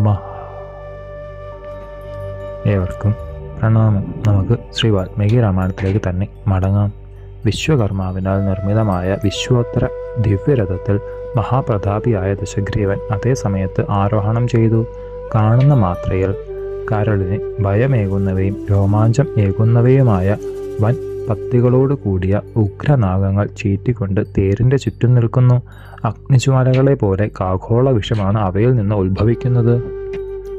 നമ ഏവർക്കും പ്രണാമം. നമുക്ക് ശ്രീ വാൽമീകി രാമായണത്തിലേക്ക് തന്നെ മടങ്ങാം. വിശ്വകർമാവിനാൽ നിർമ്മിതമായ വിശ്വോത്തര ദിവ്യരഥത്തിൽ മഹാപ്രതാപിയായ ദശഗ്രീവൻ അതേ സമയത്ത് ആരോഹണം ചെയ്തു. കാണുന്ന മാത്രയിൽ കരളിന് ഭയമേകുന്നവയും രോമാഞ്ചം ഏകുന്നവയുമായ വൻ പത്തികളോട് കൂടിയ ഉഗ്രനാഗങ്ങൾ ചീറ്റിക്കൊണ്ട് തേരിന്റെ ചുറ്റും നിൽക്കുന്നു. അഗ്നിജ്വാലകളെ പോലെ കാഘോള വിഷമാണ് അവയിൽ നിന്ന് ഉത്ഭവിക്കുന്നത്.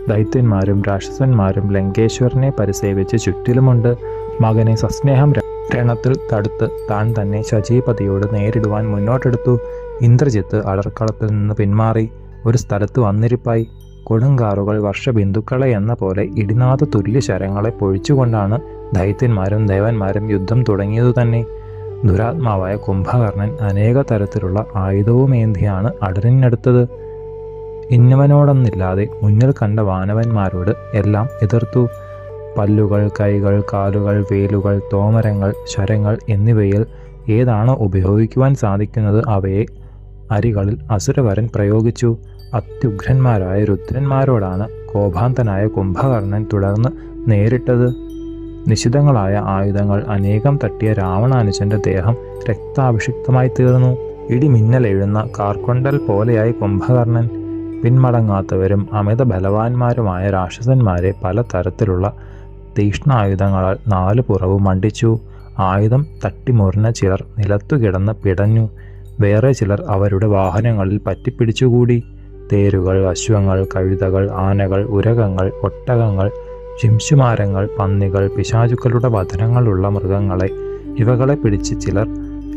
ദൈത്യന്മാരും രാക്ഷസന്മാരും ലങ്കേശ്വരനെ പരിസേവിച്ച് ചുറ്റിലുമുണ്ട്. മകനെ സസ്നേഹം രണത്തിൽ തടുത്ത് താൻ തന്നെ ശചീപതിയോട് നേരിടുവാൻ മുന്നോട്ടെടുത്തു. ഇന്ദ്രജിത്ത് അടർക്കളത്തിൽ നിന്ന് പിന്മാറി. ഒരു സ്ഥലത്ത് വന്നിരിപ്പായി. കൊടുങ്കാറുകൾ വർഷബിന്ദുക്കളെ എന്ന പോലെ ഇടിനാഥ തുല്യ ശരങ്ങളെ പൊഴിച്ചുകൊണ്ടാണ് ദൈത്യന്മാരും ദേവന്മാരും യുദ്ധം തുടങ്ങിയതു തന്നെ. ദുരാത്മാവായ കുംഭകർണൻ അനേക തരത്തിലുള്ള ആയുധവുമേന്തിയാണ് അടരിനടുത്തത് ഇന്നവനോടൊന്നില്ലാതെ മുന്നിൽ കണ്ട വാനവന്മാരോട് എല്ലാം എതിർത്തു. പല്ലുകൾ കൈകൾ കാലുകൾ വേലുകൾ തോമരങ്ങൾ ശരങ്ങൾ എന്നിവയിൽ ഏതാണോ ഉപയോഗിക്കുവാൻ സാധിക്കുന്നത് അവയെ അരികളിൽ അസുരവരൻ പ്രയോഗിച്ചു. അത്യുഗ്രന്മാരായ രുദ്രന്മാരോടാണ് കോപാന്തനായ കുംഭകർണൻ തുടർന്ന് നേരിട്ടത്. നിശിതങ്ങളായ ആയുധങ്ങൾ അനേകം തട്ടിയ രാവണാനുജന്റെ ദേഹം രക്താഭിഷിക്തമായി തീർന്നു. ഇടിമിന്നലെഴുന്ന കാർക്കൊണ്ടൽ പോലെയായി കുംഭകർണൻ പിന്മടങ്ങാത്തവരും അമിത ബലവാന്മാരുമായ രാക്ഷസന്മാരെ പല തരത്തിലുള്ള തീക്ഷ്ണായുധങ്ങളാൽ നാലു പുറവ് മണ്ടിച്ചു. ആയുധം തട്ടിമുറിഞ്ഞ ചിലർ നിലത്തു കിടന്ന് പിടഞ്ഞു. വേറെ ചിലർ അവരുടെ വാഹനങ്ങളിൽ പറ്റിപ്പിടിച്ചുകൂടി. തേരുകൾ അശ്വങ്ങൾ കഴുതകൾ ആനകൾ ഉരകങ്ങൾ ഒട്ടകങ്ങൾ ശിംശുമാരങ്ങൾ പന്നികൾ പിശാചുക്കളുടെ വധനങ്ങളുള്ള മൃഗങ്ങളെ ഇവകളെ പിടിച്ച് ചിലർ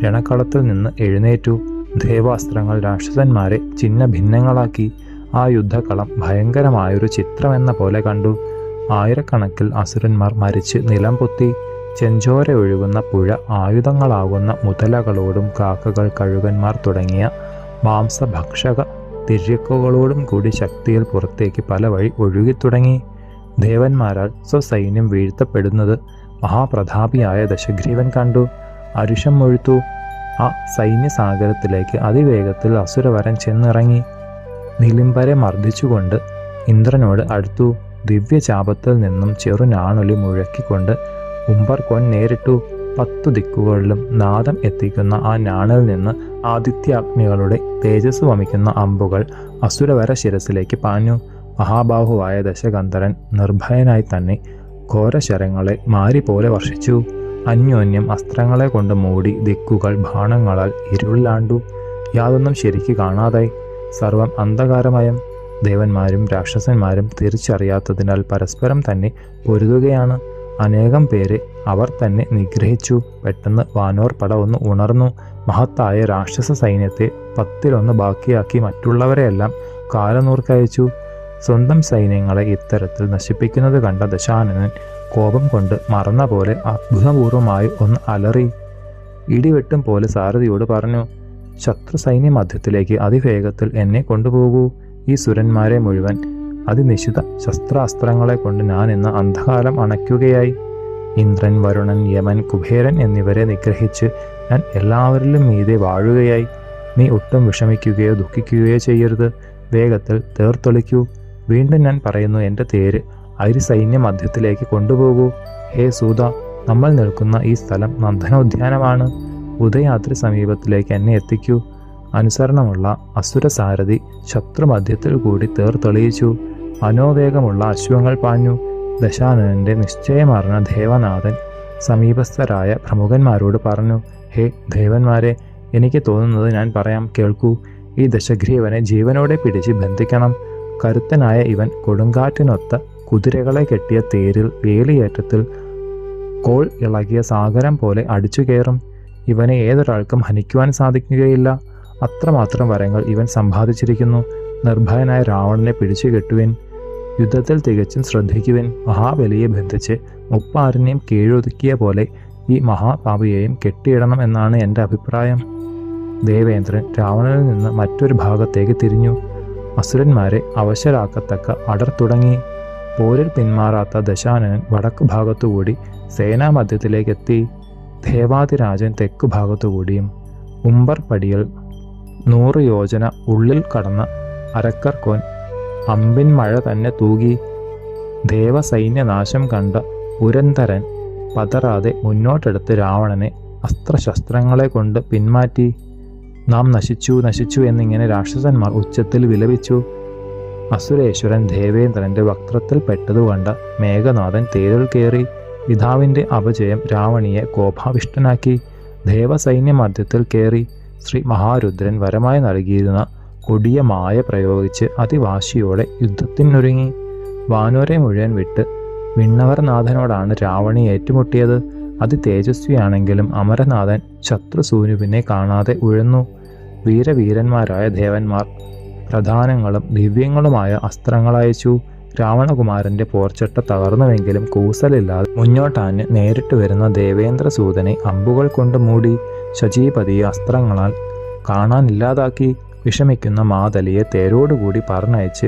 രണക്കളത്തിൽ നിന്ന് എഴുന്നേറ്റു. ദേവാസ്ത്രങ്ങൾ രാക്ഷസന്മാരെ ചിഹ്ന ഭിന്നങ്ങളാക്കി ആ യുദ്ധക്കളം ഭയങ്കരമായൊരു ചിത്രമെന്ന പോലെ കണ്ടു. ആയിരക്കണക്കിൽ അസുരന്മാർ മരിച്ച് നിലം പൊത്തി. ചെഞ്ചോര ഒഴുകുന്ന പുഴ ആയുധങ്ങളാകുന്ന മുതലകളോടും കാക്കകൾ കഴുകന്മാർ തുടങ്ങിയ മാംസഭക്ഷക തിര്യക്കുകളോടും കൂടി ശക്തിയിൽ പുറത്തേക്ക് പല വഴി ഒഴുകിത്തുടങ്ങി. ദേവന്മാരാൽ സ്വസൈന്യം വീഴ്ത്തപ്പെടുന്നത് മഹാപ്രതാപിയായ ദശഗ്രീവൻ കണ്ടു. അരുഷം മുഴുത്തു ആ സൈന്യസാഗരത്തിലേക്ക് അതിവേഗത്തിൽ അസുരവരൻ ചെന്നിറങ്ങി. നിലിംബരെ മർദ്ദിച്ചുകൊണ്ട് ഇന്ദ്രനോട് അടുത്തു. ദിവ്യചാപത്തിൽ നിന്നും ചെറുനാണൊലി മുഴക്കിക്കൊണ്ട് ഉംബർകോൻ നേരിട്ടു. പത്തു ദിക്കുകളിലും നാദം എത്തിക്കുന്ന ആ ഞാണിൽ നിന്ന് ആദിത്യാഗ്നികളുടെ തേജസ് വമിക്കുന്ന അമ്പുകൾ അസുരവര ശിരസിലേക്ക് പാഞ്ഞു. മഹാബാഹുവായ ദശകന്ധരൻ നിർഭയനായി തന്നെ ഘോരശരങ്ങളെ മാരി പോലെ വർഷിച്ചു. അന്യോന്യം അസ്ത്രങ്ങളെ കൊണ്ട് മൂടി ദിക്കുകൾ ബാണങ്ങളാൽ ഇരുളിലാണ്ടു യാതൊന്നും ശരിക്ക് കാണാതായി. സർവം അന്ധകാരമയം. ദേവന്മാരും രാക്ഷസന്മാരും തിരിച്ചറിയാത്തതിനാൽ പരസ്പരം തന്നെ പൊരുതുകയാണ്. അനേകം പേരെ അവർ തന്നെ നിഗ്രഹിച്ചു. പെട്ടെന്ന് വാനോർ പട ഒന്ന് ഉണർന്നു. മഹത്തായ രാക്ഷസ സൈന്യത്തെ പത്തിലൊന്ന് ബാക്കിയാക്കി മറ്റുള്ളവരെയെല്ലാം കാലനൂർക്കയച്ചു. സ്വന്തം സൈന്യങ്ങളെ ഇത്തരത്തിൽ നശിപ്പിക്കുന്നത് കണ്ട ദശാനനൻ കോപം കൊണ്ട് മറന്ന പോലെ അത്ഭുതപൂർവമായി ഒന്ന് അലറി ഇടിവെട്ടും പോലെ സാരഥിയോട് പറഞ്ഞു ശത്രു സൈന്യ മധ്യത്തിലേക്ക് അതിവേഗത്തിൽ എന്നെ കൊണ്ടുപോകൂ. ഈ സുരന്മാരെ മുഴുവൻ അതിനിശിത ശസ്ത്രാസ്ത്രങ്ങളെ കൊണ്ട് ഞാൻ ഇന്ന് അന്ധകാലം അണയ്ക്കുകയായി. ഇന്ദ്രൻ വരുണൻ യമൻ കുബേരൻ എന്നിവരെ നിഗ്രഹിച്ച് ഞാൻ എല്ലാവരിലും മീതെ വാഴുകയായി. നീ ഒട്ടും വിഷമിക്കുകയോ ദുഃഖിക്കുകയോ ചെയ്യരുത്. വേഗത്തിൽ തേർത്തൊളിക്കൂ വീണ്ടും ഞാൻ പറയുന്നു എന്റെ തേര് അരി സൈന്യ മധ്യത്തിലേക്ക് കൊണ്ടുപോകൂ. ഹേ സൂത നമ്മൾ നിൽക്കുന്ന ഈ സ്ഥലം നന്ദനോദ്യാനമാണ്. ഉദയാത്രി സമീപത്തിലേക്ക് എന്നെ എത്തിക്കൂ. അനുസരണമുള്ള അസുരസാരഥി ശത്രുമധ്യത്തിൽ കൂടി തേർ തെളിയിച്ചു. മനോവേഗമുള്ള അശ്വങ്ങൾ പാഞ്ഞു. ദശാനനന്റെ നിശ്ചയമറിഞ്ഞ ദേവനാഥൻ സമീപസ്ഥരായ പ്രമുഖന്മാരോട് പറഞ്ഞു ഹേ ദേവന്മാരെ എനിക്ക് തോന്നുന്നത് ഞാൻ പറയാം കേൾക്കൂ. ഈ ദശഗ്രീവനെ ജീവനോടെ പിടിച്ച് ബന്ധിക്കണം. കരുത്തനായ ഇവൻ കൊടുങ്കാറ്റിനൊത്ത കുതിരകളെ കെട്ടിയ തേരിൽ വേലിയേറ്റത്തിൽ കോൾ ഇളകിയ സാഗരം പോലെ അടിച്ചു കയറും. ഇവനെ ഏതൊരാൾക്കും ഹനിക്കുവാൻ സാധിക്കുകയില്ല. അത്രമാത്രം വരങ്ങൾ ഇവൻ സമ്പാദിച്ചിരിക്കുന്നു. നിർഭയനായ രാവണനെ പിടിച്ചു കെട്ടുവിൻ. യുദ്ധത്തിൽ തികച്ചും ശ്രദ്ധിക്കുവിൻ. മഹാബലിയെ ബന്ധിച്ച് മുപ്പാറിനെയും കീഴൊതുക്കിയ പോലെ ഈ മഹാപാപിയെയും കെട്ടിയിടണം എന്നാണ് എന്റെ അഭിപ്രായം. ദേവേന്ദ്രൻ രാവണനിൽ നിന്ന് മറ്റൊരു ഭാഗത്തേക്ക് തിരിഞ്ഞു. അസുരന്മാരെ അവശരാക്കത്തക്ക അടർ തുടങ്ങി. പോരിൽ പിന്മാറാത്ത ദശാനനൻ വടക്ക് ഭാഗത്തുകൂടി സേനാമധ്യത്തിലേക്കെത്തി ദേവാതിരാജൻ തെക്കു ഭാഗത്തുകൂടിയും ഉമ്പർ പടിയിൽ നൂറ് യോജന ഉള്ളിൽ കടന്ന അരക്കർക്കോൻ അമ്പിൻ മഴ തന്നെ തൂകി. ദേവസൈന്യനാശം കണ്ട പുരന്തരൻ പതറാതെ മുന്നോട്ടെടുത്ത് രാവണനെ അസ്ത്രശസ്ത്രങ്ങളെ കൊണ്ട് പിന്മാറ്റി. നാം നശിച്ചു നശിച്ചു എന്നിങ്ങനെ രാക്ഷസന്മാർ ഉച്ചത്തിൽ വിലപിച്ചു. അസുരേശ്വരൻ ദേവേന്ദ്രന്റെ വക്രത്തിൽ പെട്ടതു കണ്ട മേഘനാഥൻ തേരിൽ കയറി പിതാവിന്റെ അപജയം രാവണിയെ കോപാവിഷ്ടനാക്കി. ദേവസൈന്യ മധ്യത്തിൽ കയറി ശ്രീ മഹാരുദ്രൻ വരമായി നൽകിയിരുന്ന കൊടിയ മായ പ്രയോഗിച്ച് അതിവാശിയോടെ യുദ്ധത്തിനൊരുങ്ങി. വാനോരെ മുഴുവൻ വിട്ട് വിണ്ണവർനാഥനോടാണ് രാവണി ഏറ്റുമുട്ടിയത്. അതി തേജസ്വിയാണെങ്കിലും അമരനാഥൻ ശത്രുസൂനുവിനെ കാണാതെ ഉഴന്നു. വീരവീരന്മാരായ ദേവന്മാർ പ്രധാനങ്ങളും ദിവ്യങ്ങളുമായ അസ്ത്രങ്ങൾ അയച്ചു. രാവണകുമാരന്റെ പോർച്ചട്ട തകർന്നുവെങ്കിലും കൂസലില്ലാതെ മുന്നോട്ടാഞ്ഞ് നേരിട്ട് വരുന്ന ദേവേന്ദ്ര സൂതനെ അമ്പുകൾ കൊണ്ട് മൂടി ശചീപതിയെ അസ്ത്രങ്ങളാൽ കാണാനില്ലാതാക്കി വിഷമിക്കുന്ന മാതലിയെ തേരോടുകൂടി പറഞ്ഞയച്ച്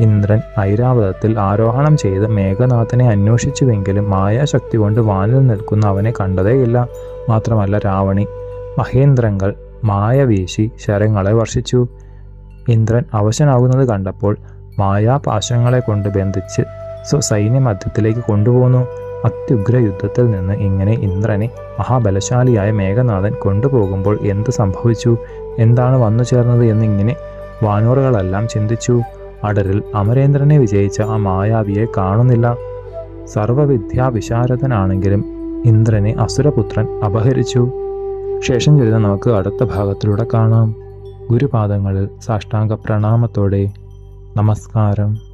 ഇന്ദ്രൻ ഐരാവതത്തിൽ ആരോഹണം ചെയ്ത് മേഘനാഥനെ അന്വേഷിച്ചുവെങ്കിലും മായാശക്തി കൊണ്ട് വാനിൽ നിൽക്കുന്ന അവനെ കണ്ടതേയില്ല. മാത്രമല്ല രാവണി മഹേന്ദ്രങ്ങൾ മായ വീശി ശരങ്ങളെ വർഷിച്ചു. ഇന്ദ്രൻ അവശനാകുന്നത് കണ്ടപ്പോൾ മായാപാശങ്ങളെ കൊണ്ട് ബന്ധിച്ച് സ്വസൈന്യ മധ്യത്തിലേക്ക് കൊണ്ടുപോന്നു. അത്യുഗ്ര യുദ്ധത്തിൽ നിന്ന് ഇങ്ങനെ ഇന്ദ്രനെ മഹാബലശാലിയായ മേഘനാഥൻ കൊണ്ടുപോകുമ്പോൾ എന്ത് സംഭവിച്ചു? എന്താണ് വന്നു ചേർന്നത് എന്നിങ്ങനെ വാനൂറുകളെല്ലാം ചിന്തിച്ചു. അടരിൽ അമരേന്ദ്രനെ വിജയിച്ച ആ മായാവിയെ കാണുന്നില്ല. സർവവിദ്യാ വിശാരദനാണെങ്കിലും ഇന്ദ്രനെ അസുരപുത്രൻ അപഹരിച്ചു. ശേഷം ചെയ്ത നമുക്ക് അടുത്ത ഭാഗത്തിലൂടെ കാണാം. ഗുരുപാദങ്ങളിൽ സാഷ്ടാംഗ പ്രണാമത്തോടെ നമസ്കാരം.